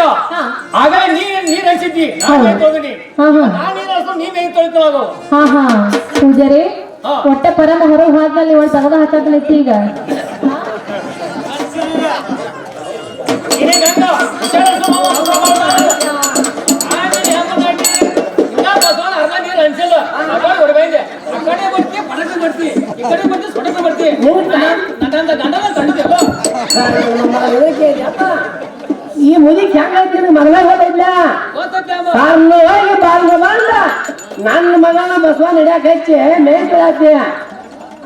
ಹಂಗ ಹಾ. ಆಗ ನೀ ನೀರ್ ಹಚ್ಚಿದ್ದಿ ನಾನ್ ಹಾ ನಾನ್ ನೀರ್ ಹಚ್ಕೊಂಡು ನೀ ಮೈ ತೊಳ್ಕೊಳ್ಳೋದು ಹಾ ಹಾ. ಪೂಜಾರಿ. ಒಟ್ಟ ಪರಮ ಹೊರಗೆ ಹೋದ್ಮೇಲೆ ಇವಳು ತಗದ ಹಚ್ಚತ್ಲೈತಿ ಈಗ. ಹಂಗ ಹೆಂಗ್ ಬರ್ತಿ ಗಂಡನ ಕಂಡಿದ್ಯಲ್ಲ ಈ ಮುದಿಕ್ ಹೆಂಗೈತಿ ಮಗಳ ಹೋಗಿಲ್ಲ ಗೊತ್ತೈತೆ ಅಮ್ಮ ಸಣ್ಣ ಹೋಗಿ ಬಾಲ್ಗ ಬಂದ ನನ್ನ ಮಗನ ಬಸವ ನಡ್ಯಾಕ ಹಚ್ಚಿ ಮೇಯ್ಕೊಳತಿ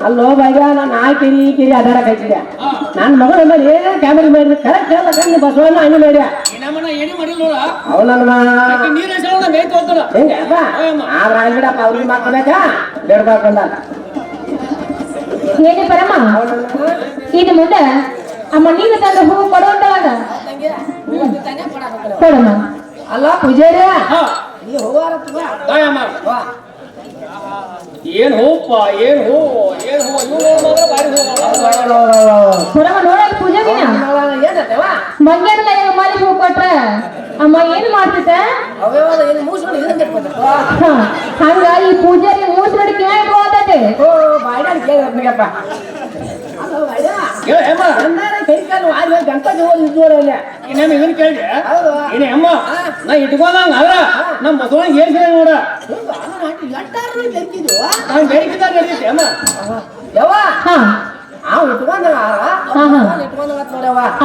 ಅಲ್ಲೋ ಬೈಗ ನಾನು ಆ ಕಿರಿ ಈ ಕಿರಿ ಅದಾಡಕ್ ಹಚ್ಚಿದೆ ಹಾ. ನನ್ನ ಮಗಳ ಮೇಲೆ ಏನೇ ಕ್ಯಾಮರಿ ಮಾಡಿದ್ರು ಕರೆಕ್ಟ್ ಹೇಳ ಕಣ್ಣು ಬಸವಣ್ಣ ಹಣ್ಣು ಮಾಡ್ಯ ಈ ನಮ್ಮನ್ನ ಏನು ಮಾಡಿಲ್ಲ ನೋಡ ಅವ ನನ್ನ ಆಕೆ ನೀರ್ ಹಚ್ಚೋಣ ಮೈ ತೊಳ್ತಾಳ ಹೆಂಗ ಅಯ್ಯಮ್ಮ. ಆದ್ರ ಆಗ್ಬಿಡಪ್ಪ ಅವ್ರಿಗೆ ಮಾಡ್ಕೋಬೇಕಾ ಬೇಡ್ಬೇಕು ಅಂದ ಏನೇ ಪರಮ ಇನ್ನು ಮುಂದೆ ಅಮ್ಮ ನೀನು ತಂದ ಹೂವು ಕೊಡುವಂತವಾಗ ಕೊಡಮ್ಮ ಅಲ್ಲ? ಪೂಜಾರಿ ಹಾ. ಈ ಹೋಗಾರ ತಾಯಮ್ಮ ಏನ್ ಹೂಪ್ಪ ಏನ್ ಹೂ ಏನ್ ಹೂ ಇವ್ ನೋಡ್ ಮಾತ್ರ ಭಾರಿ ಹೂ ಪರಮ ನೋಡಕ್ ಪೂಜಾರಿನ ಏನತ್ತವ ಮಂಗ್ಯಾನ ಮಾಲಿ ಹೂ ಕೊಟ್ರ? ಅಮ್ಮ ಏನ್ ಮಾಡ್ತಿದ್ದ? ಅವ್ಯವ ಏನು ಮೂಸ್ಕೊಂಡು ಇದನ್ನ ಇಟ್ಕೊಬೇಕು ಹ, ಹಂಗ ಈ ಪೂಜಾರಿ ಮೂಸ್ ನೋಡಿ ಕಿವಿ ಹೋಗತ್ತೆ ಓ ಹೇಮ ಅಂದಾರ ಕೈ ಕಾಲು ಆಗಿ ಗಣಪತಿ ಹೋಗಿ ಇದ್ವಲ್ಲ ಇನ್ನೇನು ಇದನ್ನ ಕೇಳಿದೆ ಹೌದು. ಏನೇ ಅಮ್ಮ ನಾ ಇಟ್ಕೊಂಡಂಗ ಅಲ್ಲ ನಮ್ಮ ಬಸವಣ್ಣ ಏರ್ಸಿದೆ ನೋಡ. ಎಟ್ಟಾರು ತೆಗ್ದಿದ್ವು ನಾನ್ ಬೇಡಿಕಿದ್ದಾಗ ನಡೀತಿ ಅಮ್ಮ. ಯವ್ವ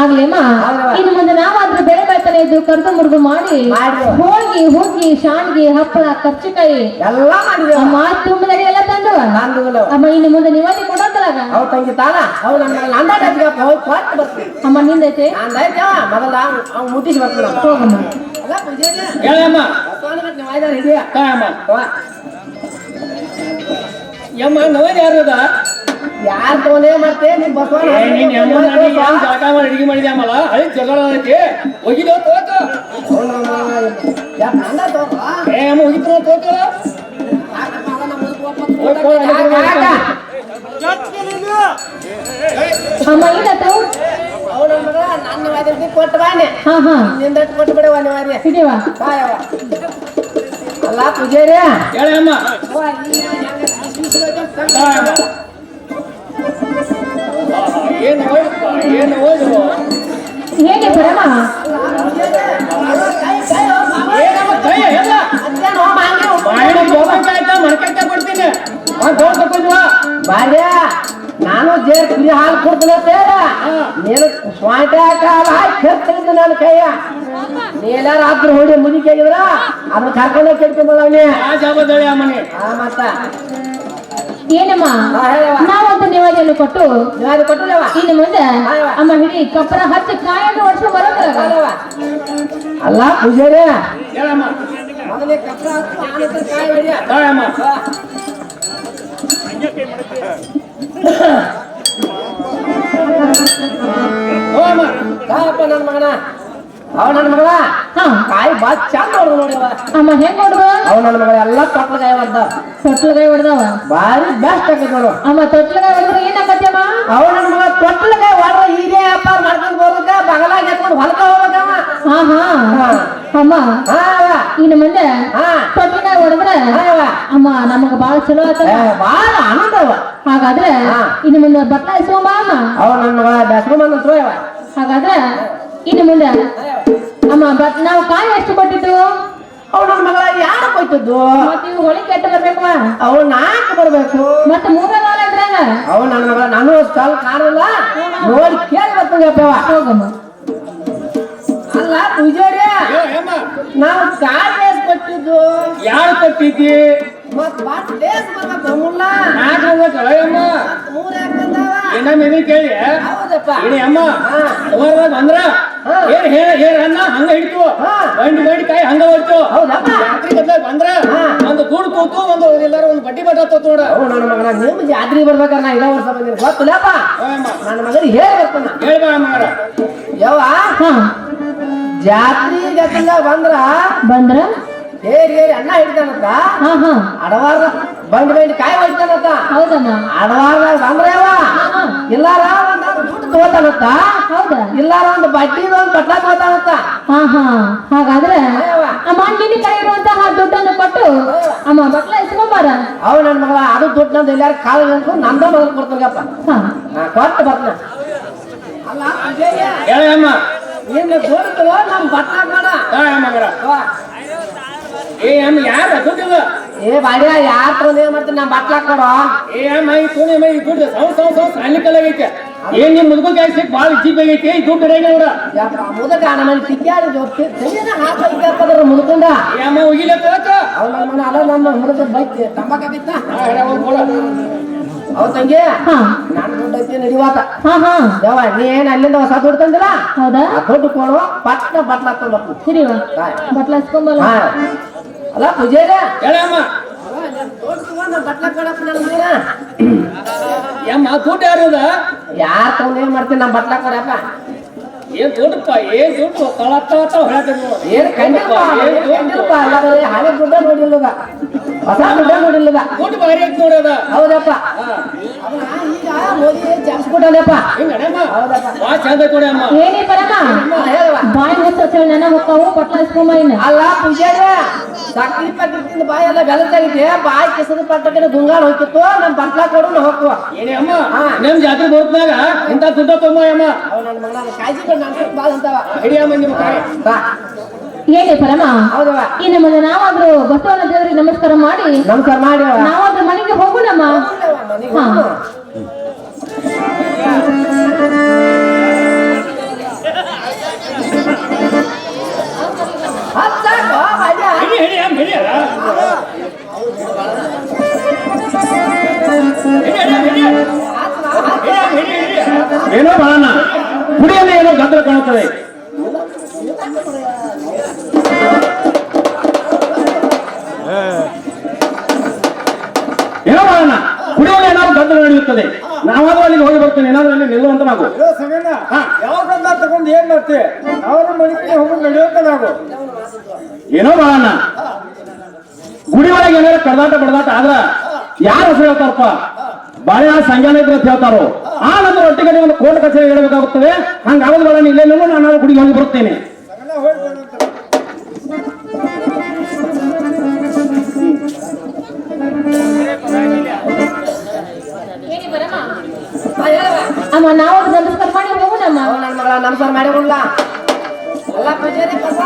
ಆಗ್ಲೇಮ್ಮ. ಇನ್ನು ಮುಂದೆ ನಾವಾದ್ರೂ ಬೆಳೆ ಬೆಳ್ತಾನೆ ಇದ್ದು ಕರ್ದು ಮುರ್ದು ಮಾಡಿ. ಹೋಳ್ಗಿ ಹುಗ್ಗಿ ಶಾಂಡ್ಗಿ ಹಪ್ಪಳ ಕರ್ಚಿಕಾಯಿ ಎಲ್ಲ ಮಾಡಿದ್ರು ಅಮ್ಮ ತುಂಬದಡಿ ಎಲ್ಲ ತಂದು ಅಮ್ಮ ಇನ್ನು ಮುಂದೆ ಕೊಟ್ಟು ಬರ್ತೀನಿ. ಅಮ್ಮ ನಿಂದೈತೆ? ಮುಟ್ಟಿಸಿ ಬರ್ತದ. ಹೋಗಮ್ಮ. ಯಮ್ಮ ನವನ್ ಯಾರದ ಯಾರ್ ತಗೊಂಡೇ ಮತ್ತೆ ನಿಮ್ ಬಸವನ ನೀನ್ ಯಮ್ಮ ಮಾಡಿ ಅಡಿಗೆ ಮಾಡಿದೆ ಅಮ್ಮಲ್ಲ ಅದೇ ಜಗಳ ಐತಿ ಹೋಗಿದ್ಯೋ ತೋತ? ನಂದ ಏ ಅಮ್ಮ ಹೋಗಿದ್ರು ನಿಂದ ಅಲ್ಲ ಪೂಜಾರಿ ಹೇಳಮ್ಮ ಹೆಂಗ ಪರಮ? ನಾನು ಜೇ ಕುರಿ ಹಾಲು ಕೊಡ್ತೀನಿ ನೀನು ಸ್ವಾಟ ಕಾಲ ಕೆತ್ತಿದ್ದು ನನ್ನ ಕೈಯ. ನೀಲ ರಾತ್ರಿ ಹೊಡಿ ಮುನಿ ಆಗಿದ್ರ ಅದನ್ನ ಕರ್ಕೊಂಡೇ ಅಮ್ಮನಿ ಆ ಮತ್ತ. ಏನಮ್ಮ ಹಾ, ಹೇಳವ್ವ. ನಾವಂತ ನಿವಾಜನ್ನು ಕೊಟ್ಟು ನೀವು ಕೊಟ್ಟಿಲ್ಲವ ಇನ್ನು ಮುಂದೆ ಅಮ್ಮ ಹಿಡಿ ಕಪ್ಪರ ಹಚ್ಚಿ ಕಾಯನ್ನು ಹೊಡ್ಸ್ಕೊಂಡ್ ಬರೋದ್ರ ಅಲ್ಲ ಪೂಜಾರಿ ಹೇಳಮ್ಮ ಮೊದಲೇ ಕಪ್ಪ ಹಚ್ಚು, ಆನಂತರ ಕಾಯಿ ಹೊಡಿಯ ತಾಯಮ್ಮ ಹೋಗಮ್ಮ ಕಾಯಪ್ಪ ನನ್ನ ಮಗನ ಅವ ನನ್ನ ಮಗಳ? ಹಾ. ಕಾಯಿ ಬಾ ಚಂದ ಹೊಡೆದು ನೋಡಿವ ಅಮ್ಮ ಹೆಂಗ್ ಹೊಡ್ದು ಅವ ನನ್ನ ಮಗಳ ಎಲ್ಲ ತೊಟ್ಲಕಾಯಿ ಬಂದ ತೊಟ್ಲಕಾಯಿ ಹೊಡ್ದವ? ಬಾರಿ ಬೆಸ್ಟ್ ಆಗೈತೆ ನೋಡು. ಅಮ್ಮ ತೊಟ್ಲಕಾಯಿ ಹೊಡೆದ್ರೆ ಏನಾಗತ್ತಮ್ಮ ಅವ ನನ್ನ ಮಗ ತೊಟ್ಲಗಾಯ ಹೊಡ್ರ ಹೀಗೆ ಅಪ್ಪ ಮಾಡ್ಕೊಂಡು ಬರೋದಕ್ಕ ಬಗಲಾಗ ಎತ್ಕೊಂಡು ಹೊಲಕ ಹೋಗ್ಬೇಕವ ಹಾ ಹಾ. ಅಮ್ಮ. ಇನ್ನು ಮುಂದೆ ಹಾ. ತೊಟ್ಲಗಾಯಿ ಹೊಡೆದ್ರೆ. ಅಮ್ಮ ನಮಗ ಬಾಳ ಚಲೋ ಆತ ಏ, ಭಾಳ ಆನಂದ ಹಾಗಾದ್ರೆ. ಇನ್ನು ಮುಂದೆ ಬಟ್ಲಾಯಿಸುವಮ್ಮ ಅಮ್ಮ. ಅವ ನನ್ನ ಮಗ ಬೆಸ್ರು ಅವ. ಹಾಗಾದ್ರೆ ಇನ್ನು ಮುಂದೆ ಅಮ್ಮ ಬಟ್ ನಾವು ಕಾಯಿ ಎಷ್ಟು ಕೊಟ್ಟಿದ್ದು? ಅವ ನನ್ನ ಮಗಳ ಯಾರು ಕೊಟ್ಟಿದ್ದು? ಮತ್ತೆ ಇವು ಹೊಳಿ ಕೆಟ್ಟ ಬರ್ಬೇಕು ಅವಳು ನಾಲ್ಕು ಬರ್ಬೇಕು. ಮತ್ತೆ ಮೂರ ನಾಳೆ ಇದ್ರಾಗ ಅವ ನನ್ನ ಮಗಳ ನಾನು ಸ್ಟಾಲ್ ಕಾಣಲ್ಲ ನೋಡಿ ಕೇಳಿ ಬರ್ತಂಗಪ್ಪ ಹೋಗಮ್ಮ. ಅಲ್ಲ ಪೂಜಾರಿ ನಾವು ಅಮ್ಮ ನಾವು ಕಾಯಿ ಕೊಟ್ಟಿದ್ದು? ಯಾರು ಕೊಟ್ಟಿದ್ದಿ? ಮತ್ ಬಾಟ್ ಲೇಸ್ ಬರ್ಬೇಕು ಮುಲ್ಲ ನಾಲ್ಕು ಅಮ್ಮ ಮೂರ್ ಯಾಕೆ ಬಂದಾವ? ಇನ್ನೊಮ್ಮೆ ಕೇಳಿ. ಹೌದಪ್ಪ. ಇಡಿ ಅಮ್ಮ ಬಂದ್ರ. ಏನ್ ಹೇಳ ಹೇಳ ಅನ್ನ ಹಂಗ ಹಿಡಿತು. ಬಂಡಿ ಬಂಡಿ ಕಾಯಿ ಹಂಗ ಹೊಡ್ತು ಹೌದಪ್ಪ ಜಾತ್ರೆ ಗದ್ಲಾಗ ಬಂದ್ರ? ಹಾ. ಒಂದು ಗೂಡು ಕೂತು ಒಂದು ಎಲ್ಲಾರು ಒಂದು ಬಡ್ಡಿ ಬಟ್ಟ ತತ್ತು ನೋಡ. ನನ್ನ ಮಗನ. ನಿಮ್ ಜಾತ್ರೆ ಬರ್ಬೇಕಾರ ನಾ ಇದೇ ವರ್ಷ ಬಂದಿನಿ. ಗೊತ್ತಿಲ್ಲಪ್ಪ ನನ್ನ ಮಗನಿಗೆ ಹೇಳಿ ಬರ್ತಾನ ಹೇಳ್ಬೇಡ ಅಮ್ಮರ ಯವ್ವ? ಹಾ. ಜಾತ್ರೆ ಗದ್ದಲ ಬಂದ್ರ ಬಂದ್ರ? ಏರಿ ಏರಿ ಅನ್ನ ಹಿಡಿತಾನಂತ ಹಾ ಹಾ. ಅಡವಾರ ಬಂಡಿ ಬಂಡಿ ಕಾಯಿ ಹೊಡಿತಾನಂತ? ಹೌದಮ್ಮ ಅಡವಾದ ಬಂದ್ರ ಯವ್ವ ಹಾ. ಇಲ್ಲಾರ ಒಂದ್ ದುಡ್ಡು ತಗೋತಾನಂತ? ಹೌದಾ? ಇಲ್ಲಾರ ಒಂದು ಬಡ್ಡಿದ ಒಂದು ಬಟ್ಲ ತಗೋತಾನಂತ? ಹಾ ಹಾ. ಹಾಗಾದ್ರೆ ಅಮ್ಮ ನಿನ್ನ ಕೈ ಇರುವಂತಹ ದುಡ್ಡನ್ನು ಕೊಟ್ಟು ಅಮ್ಮ ಬಟ್ಲ ಇಸ್ಕೊಂಬಾರ ಅವ್ ನನ್ ಮಗಳ ಅದು ದುಡ್ಡು ನಂದು ಎಲ್ಲಾರ ಕಾಲ ಅನ್ಕೊಂಡು ನಂದ ಮೊದಲು ಕೊಡ್ತಾನಪ್ಪ ಕೊಟ್ಟು ಬರ್ತಾನ. ಅಲ್ಲ ಅಮ್ಮ. ನಿನ್ನ ದುಡ್ಡು ನಮ್ ಬಟ್ಲ ಮಾಡ. ಏ ಅಮ್ಮ ಯಾರ ಏ ಬಾಡ್ಯ ತೊಂದ್ರೆ ಮಾಡ್ತೀನಿ? ನಾ ಬಟ್ಲಾಕ್ ಕೊಡೋ ಏ ಅಮ್ಮ ಈ ತುಣಿ ಮೈ ದುಡ್ಡು ಸೌ ಸೌ ಸೌ ಸಾಲಿಕಲಾಗೈತೆ ಏನ್ ನಿಮ್ ಮುದುಕ ಸಿಕ್ ಬಾಳ ಜೀಪ್ ಆಗೈತಿ. ಈ ದುಡ್ಡು ಇರಂಗಿಲ್ಲ ನೋಡ ಯಪ್ಪ ಮುದಕ ನಮ್ಮಲ್ಲಿ ತಿಕ್ಕಾಡಿ ತೆಗಿನ ಹಾಕದ್ರ ಮುದುಕೊಂಡ. ಏ ಅಮ್ಮ ಹೋಗಿಲ್ಲ ತರಕ ಅವ ನನ್ನ ಮನೆ ಅಲ್ಲ ನಮ್ಮ ಮುದುಕ ತಂಬಾಕ ಬಿತ್ತ. ಅವ್ ತಂಗಿ ಹಾ. ನಾನು ದುಡ್ಡು ಐತಿ ನಡಿವಾತ. ಹಾ ಹಾ. ಯವ್ವ ನೀ ಏನ್ ಅಲ್ಲಿಂದ ಹೊಸ ದುಡ್ಡು ತಂದಿಲ್ಲ? ಹೌದಾ? ದುಡ್ಡು ಕೊಡು ಪಟ್ಟ ಬಟ್ಲ ತಗೊಂಡು ಹಿರಿವ ಬಟ್ಲ ಇಸ್ಕೊಂಬಲ್ಲ ಹಾ. ಅಲ್ಲ ಪೂಜಾರ? ಹೇಳಮ್ಮ. ಯಮ್ಮ ಕೊಡಪ್ಪ ಏ ಅಮ್ಮ ಯಾರು ತಗೊಂಡ್ ಏನ್ ಮಾಡ್ತೀನಿ ನಮ್ಮ ಬಟ್ಲ ಕೊಡಪ್ಪ. ಏನ್ ದುಡ್ಡಪ್ಪ ಏನ್ ದುಡ್ಡು ಕಳತ್ತ ಹೊಳಕ ಏನ್ ಕಂಡಿಲ್ಪ ಏನ್ ಅಲ್ಲ ಹಳೆ ದುಡ್ಡ ನೋಡಿಲ್ಲದ. ಹೊಸ ಗುಡ್ಡ ನೋಡಿಲ್ಲದ. ದುಡ್ಡು ಭಾರಿ ನೋಡದ ಹೌದಪ್ಪ. ಈಗ ಮೋದಿ ಚಂದ ಕೊಡಿ ಅಮ್ಮ. ಏನೇ ಬರಮ್ಮ. ಬಾಯಿ ಹೊಸ ನನ್ನ ಹೊಕ್ಕಾವು ಬಟ್ಲ ಇಸ್ಕೊಂಬ ಇನ್ನ. ಅಲ್ಲ ಪೂಜಾರ ಸಕ್ರಿ ಪಕ್ರಿ ಬಾಯಿ ಎಲ್ಲ ಬೆಳತಾಗಿದೆ ಬಾಯಿ ಕೆಸರು ಪಟ್ಟ ಕಡೆ ಗುಂಗಾಳ ಹೋಗಿತ್ತು ನಮ್ ಬಟ್ಲ ಕೊಡು ನಾ ಏನೇ ಅಮ್ಮ ಹಾ. ನಮ್ ಜಾತ್ರೆ ಹೋಗ್ತಾಗ ಇಂತ ದುಡ್ಡ ತೊಂಬ ಅಮ್ಮ. ಅವ್ ನನ್ನ ಮಗನ ಕಾಯ್ಜಿ ಕೊಂಡು ನಾನು ಬಾಳ ಅಂತವ. ಹಿಡಿ ಅಮ್ಮ ನಿಮ್ಮ ಕೈ ಬಾ. ಏನೇ ಪರಮ ಹೌದವ ಇನ್ನು ಮುಂದೆ ನಾವಾದ್ರೂ ಬಸವನ ದೇವರಿಗೆ ನಮಸ್ಕಾರ ಮಾಡಿ ನಮಸ್ಕಾರ ಮಾಡಿ ನಾವಾದ್ರೂ ಮನೆಗೆ ಹೋಗೋಣಮ್ಮ ಮನೆಗೆ ಹಾ. ಏನೋ ಬಾಣ ಕುಡಿಯಲ್ಲಿ ಏನೋ ಗದ್ದಲ ಕಾಣುತ್ತದೆ ಏನೋ ಬಾಣ ಕುಡಿಯಲ್ಲಿ ಏನಾದ್ರು ಗದ್ದಲ ನಡೆಯುತ್ತದೆ. ನಾವಾದ್ರೂ ಅಲ್ಲಿಗೆ ಹೋಗಿ ಬರ್ತೇನೆ. ಏನಾದ್ರೂ ಅಲ್ಲಿ ನಿಲ್ಲುವಂತ ನಾವು. ಯಾವ ಗಂಧ ತಗೊಂಡು ಏನ್ ಮಾಡ್ತೀವಿ ಅವ್ರ ಮನೆಗೆ ಹೋಗಿ ನಡೆಯೋಕ ನಾವು. ಏನೋ ಬಾಣ ಗುಡಿ ಒಳಗೆ ಏನಾರ ಕಡದಾಟ ಬಡದಾಟ ಆದ್ರ ಯಾರು ಹೆಸರು ಹೇಳ್ತಾರಪ್ಪ? ಬಾಳೆ ಸಂಜ್ಞಾನ ಇದ್ರೆ ಅಂತ ಹೇಳ್ತಾರೋ. ಆ ನಂತರ ಒಟ್ಟಿಗೆ ಒಂದು ಕೋರ್ಟ್ ಕಚೇರಿ ಹೇಳಬೇಕಾಗುತ್ತದೆ ಹಂಗಾಗದ ಬಾಳ ಇಲ್ಲೇ ನಾನು ಗುಡಿಗೆ ಹೋಗಿ ಬರುತ್ತೇನೆ. ಹೋಗಿ. ಅಮ್ಮ ನಾವು ನಮಸ್ಕಾರ ಮಾಡಿ ಹೋಗೋಣಮ್ಮ ಅವ್ ನಮಸ್ಕಾರ ಮಾಡಿ ಕೊಡ್ಲ ಅಲ್ಲ ಪೂಜಾರಿ ಕಸ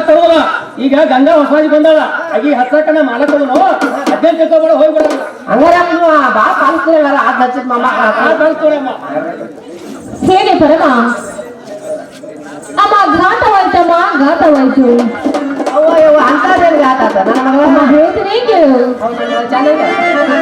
ಹಚ್ಚಕ್ ಈಗ ಗಂಗಾ ಹೊಸಾಜಿ ಬಂದಾಳ. ಅಗಿ ಹಚ್ಚಕನ ಮಾಡಕ್ ನಾವು ಹದಿನೆಂಟು ತಗೋಬೇಡ ಹೋಗ್ಬಿಡ ಹಂಗಾರೆ ನೀವು ಬಾ ಪಾಲಿಸ್ತೀರ ಅದ್ ಹಚ್ಚಿದ ಮಮ್ಮ ಕಳ್ಸ್ಕೊಡಮ್ಮ ಹೇಗೆ ಪರಮ? ಅಮ್ಮ ಘಾತವಾಯ್ತಮ್ಮ ಘಾತವಾಯ್ತು ಅವ್ವ ಯವ್ವ ಘಾತ ನನ್ನ ಮಗಳ ಹೇಳ್ತೀನಿ ಚೆನ್ನಾಗಿ